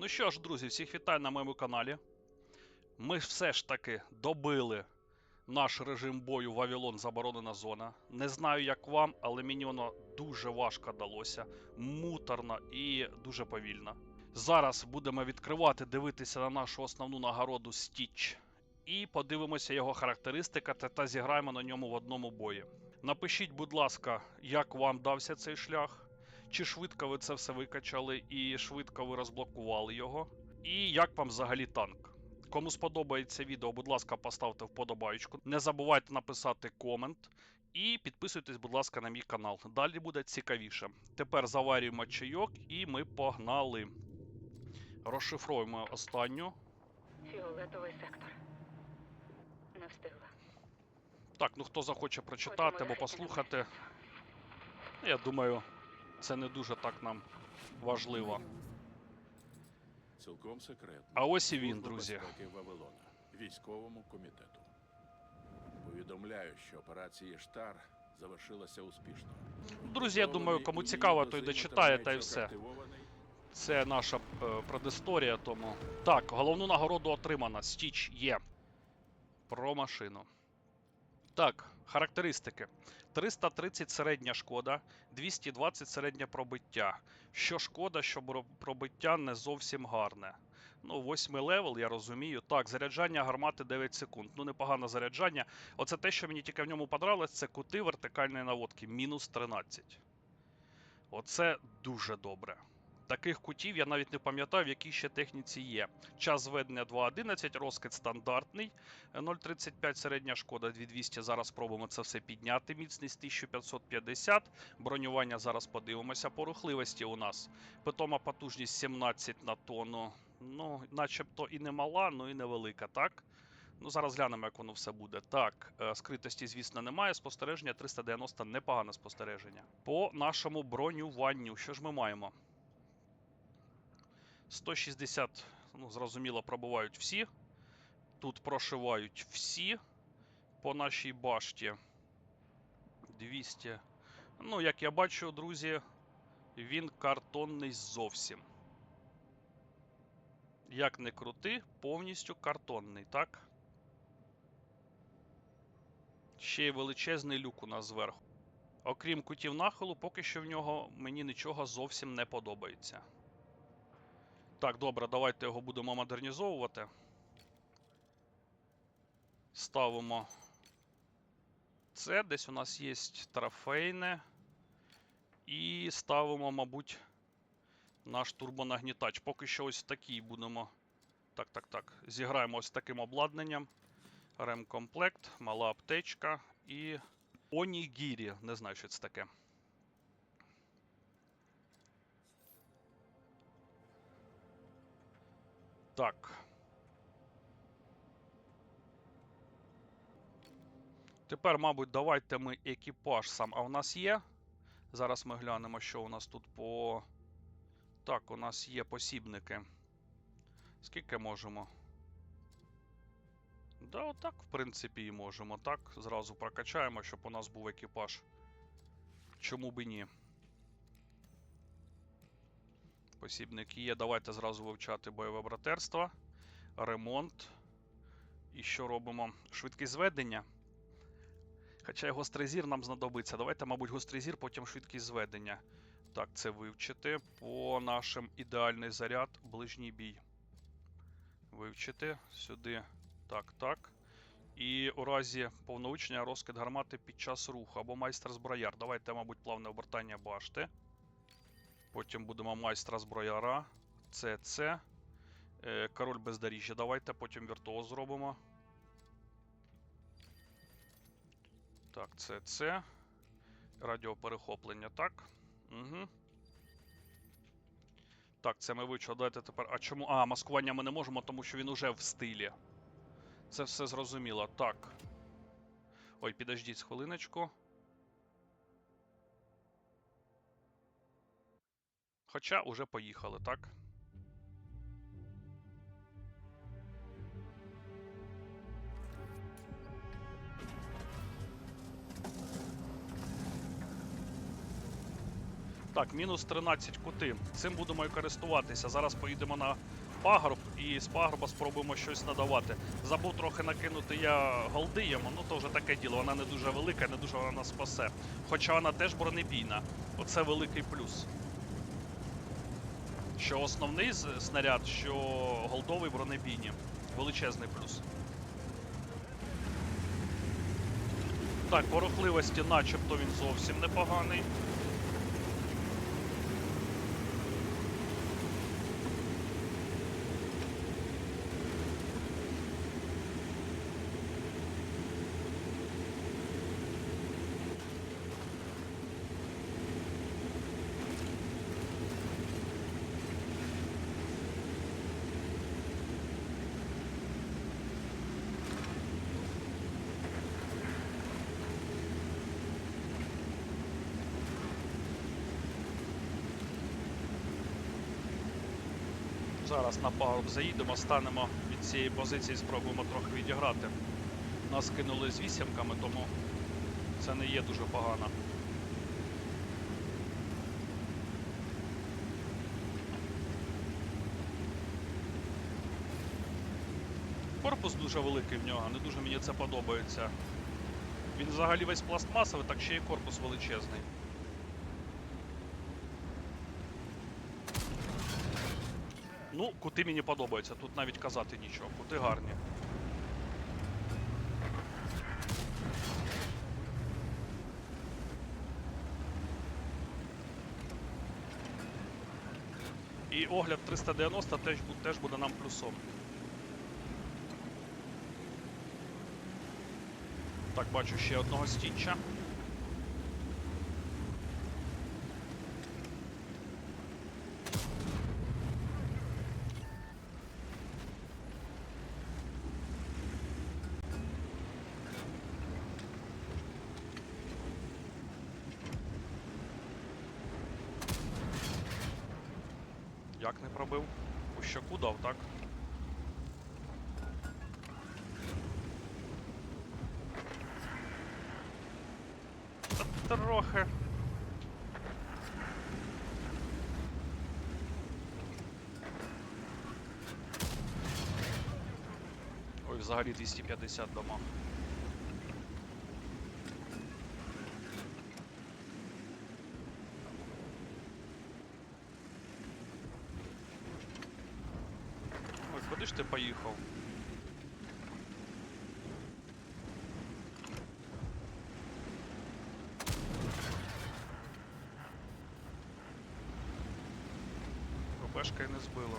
Ну що ж, друзі, всіх вітаю на моєму каналі. Ми все ж таки добили наш режим бою Вавилон Заборонена зона. Не знаю, як вам, але мені воно дуже важко далося, муторно і дуже повільно. Зараз будемо відкривати, дивитися на нашу основну нагороду Стіч. І подивимося його характеристика та, та зіграємо на ньому в одному бої. Напишіть, будь ласка, як вам дався цей шлях. Чи швидко ви це все викачали і швидко ви розблокували його? І як вам взагалі танк? Кому сподобається відео, будь ласка, поставте вподобайку. Не забувайте написати комент. І підписуйтесь, будь ласка, на мій канал. Далі буде цікавіше. Тепер заварюємо чайок і ми погнали. Розшифруємо останню. Фіолетовий сектор. Не встигла. Так, ну хто захоче прочитати або послухати, я думаю, це не дуже так нам важливо. Цілком секретно. А ось і він, друзі. Вавилона, військовому комітету. Повідомляю, що операція Штар завершилася успішно. Друзі, я думаю, кому цікаво, той дочитає та й все. Це наша е, предісторія, тому. Так, головну нагороду отримана. Стіч є. Про машину. Так, характеристики. 330 середня шкода, 220 середнє пробиття. Що шкода, що пробиття не зовсім гарне. Ну, восьмий левел, я розумію. Так, заряджання гармати 9 секунд. Ну, непогане заряджання. Оце те, що мені тільки в ньому подобалось, це кути вертикальної наводки. Мінус 13. Оце дуже добре. Таких кутів я навіть не пам'ятаю, в якій ще техніці є. Час зведення 2.11, розкид стандартний, е, 0.35 середня шкода 2200. Зараз спробуємо це все підняти. Міцність 1550. Бронювання зараз подивимося. По рухливості у нас питома потужність 17 на тонну. Ну, начебто і не мала, ну і невелика, так? Ну, зараз глянемо, як воно все буде. Так, е, скритості, звісно, немає. Спостереження 390 непогане спостереження. По нашому бронюванню, що ж ми маємо? 160, ну, зрозуміло, пробувають всі. Тут прошивають всі по нашій башті. 200. Ну, як я бачу, друзі, він картонний зовсім. Як не крути, повністю картонний, так? Ще й величезний люк у нас зверху. Окрім кутів нахилу, поки що в нього мені нічого зовсім не подобається. Так, добре, давайте його будемо модернізовувати. Ставимо це. Десь у нас є трофейне. І ставимо, мабуть, наш турбонагнітач. Поки що ось такий будемо. Так, так, так. Зіграємо ось таким обладнанням. Ремкомплект, мала аптечка і Онігірі. Не знаю, що це таке. Так. Тепер, мабуть, давайте ми екіпаж сам. А у нас є? Зараз ми глянемо, що у нас тут по. Так, у нас є посібники. Скільки можемо? Да, отак, в принципі, і можемо. Так, зразу прокачаємо, щоб у нас був екіпаж. Чому би ні? Посібники є. Давайте зразу вивчати бойове братерство. Ремонт. І що робимо? Швидкість зведення. Хоча гострий зір нам знадобиться. Давайте, мабуть, гострий зір, потім швидкість зведення. Так, це вивчити. По нашим ідеальний заряд, ближній бій. Вивчити. Сюди. Так, так. І у разі повновичення розкид гармати під час руху або майстер зброяр. Давайте, мабуть, плавне обертання башти. Потім будемо майстра зброяра. Це це. Е, Король бездоріжжя. Давайте потім віртуоз зробимо. Так, це це. Радіоперехоплення, так. Угу. Так, це ми вивчили. Давайте тепер. А чому. А, маскування ми не можемо, тому що він уже в стилі. Це все зрозуміло. Так. Ой, підождіть хвилиночку. Хоча уже поїхали, так? Так, мінус 13 кути. Цим будемо і користуватися. Зараз поїдемо на пагорб і з пагорба спробуємо щось надавати. Забув трохи накинути я голди йому, ну то вже таке діло. Вона не дуже велика, не дуже вона нас спасе. Хоча вона теж бронебійна. Оце великий плюс. Що основний снаряд, що голдовий бронебійні. Величезний плюс. Так, порухливості начебто він зовсім непоганий. Зараз на пагорб заїдемо, станемо від цієї позиції, спробуємо трохи відіграти. Нас кинули з вісімками, тому це не є дуже погано. Корпус дуже великий в нього, не дуже мені це подобається. Він взагалі весь пластмасовий, так ще й корпус величезний. Ну, кути мені подобаються, тут навіть казати нічого, кути гарні. І огляд 390 теж, буде нам плюсом. Так, бачу ще одного стінча. Як не пробив? У щоку дав, так? Та трохи. Ой, взагалі 250 дома. Ой, куди ж ти поїхав? Пешка, і не збило.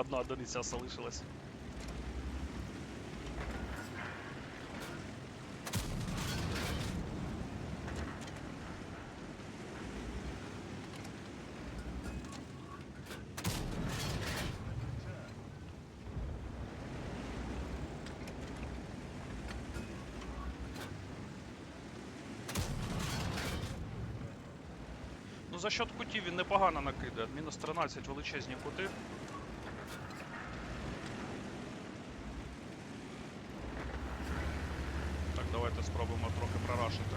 Одна одиниця залишилась. За счет кутів він непогано накидає. Мінус 13 величезні кути. Так, давайте спробуємо трохи прорашити.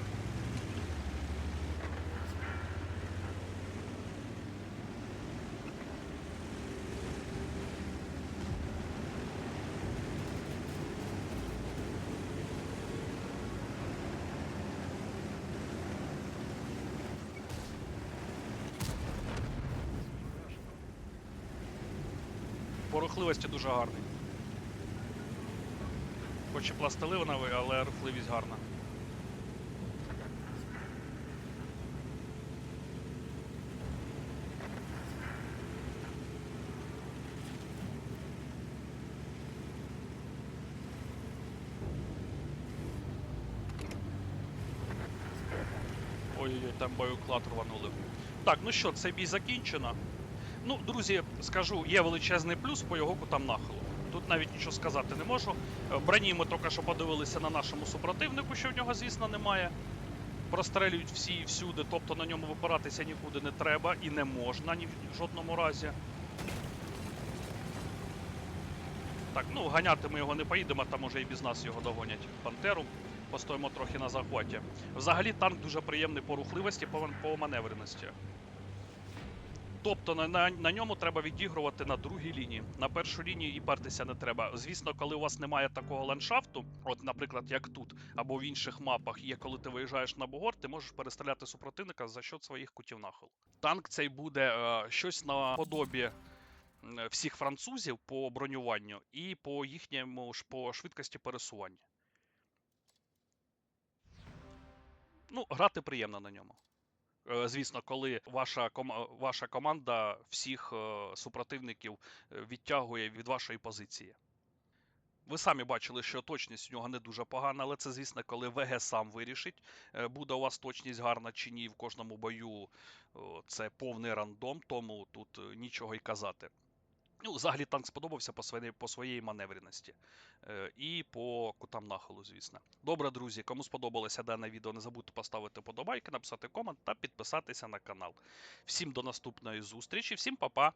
По рухливості дуже гарний. Хоч і пластилиновий, але рухливість гарна. Ой-ой-ой, там боєуклад рванули. Так, ну що, цей бій закінчено. Ну, друзі, скажу, є величезний плюс по його кутам нахилу. Тут навіть нічого сказати не можу. Е, Броні ми тільки що подивилися на нашому супротивнику, що в нього, звісно, немає. Прострелюють всі і всюди, тобто на ньому випиратися нікуди не треба і не можна ні в жодному разі. Так, ну ганяти ми його не поїдемо, там уже і без нас його догонять. Пантеру. Постоїмо трохи на захваті. Взагалі танк дуже приємний по рухливості, по, по маневреності. Тобто на, на, на ньому треба відігрувати на другій лінії. На першу лінію і пертися не треба. Звісно, коли у вас немає такого ландшафту, от, наприклад, як тут, або в інших мапах, є коли ти виїжджаєш на бугор, ти можеш перестріляти супротивника за счет своїх кутів нахил. Танк цей буде е, щось на подобі всіх французів по бронюванню і по їхньому по швидкості пересування. Ну, грати приємно на ньому. Е, Звісно, коли ваша, ваша команда всіх е, супротивників е, відтягує від вашої позиції. Ви самі бачили, що точність у нього не дуже погана, але це, звісно, коли ВГ сам вирішить, е, буде у вас точність гарна чи ні в кожному бою. Це повний рандом, тому тут е, нічого й казати. Ну, взагалі танк сподобався по своїй, по своїй маневреності. Е, і по кутам нахилу, звісно. Добре, друзі, кому сподобалося дане відео, не забудьте поставити подобайки, написати комент та підписатися на канал. Всім до наступної зустрічі, всім па-па!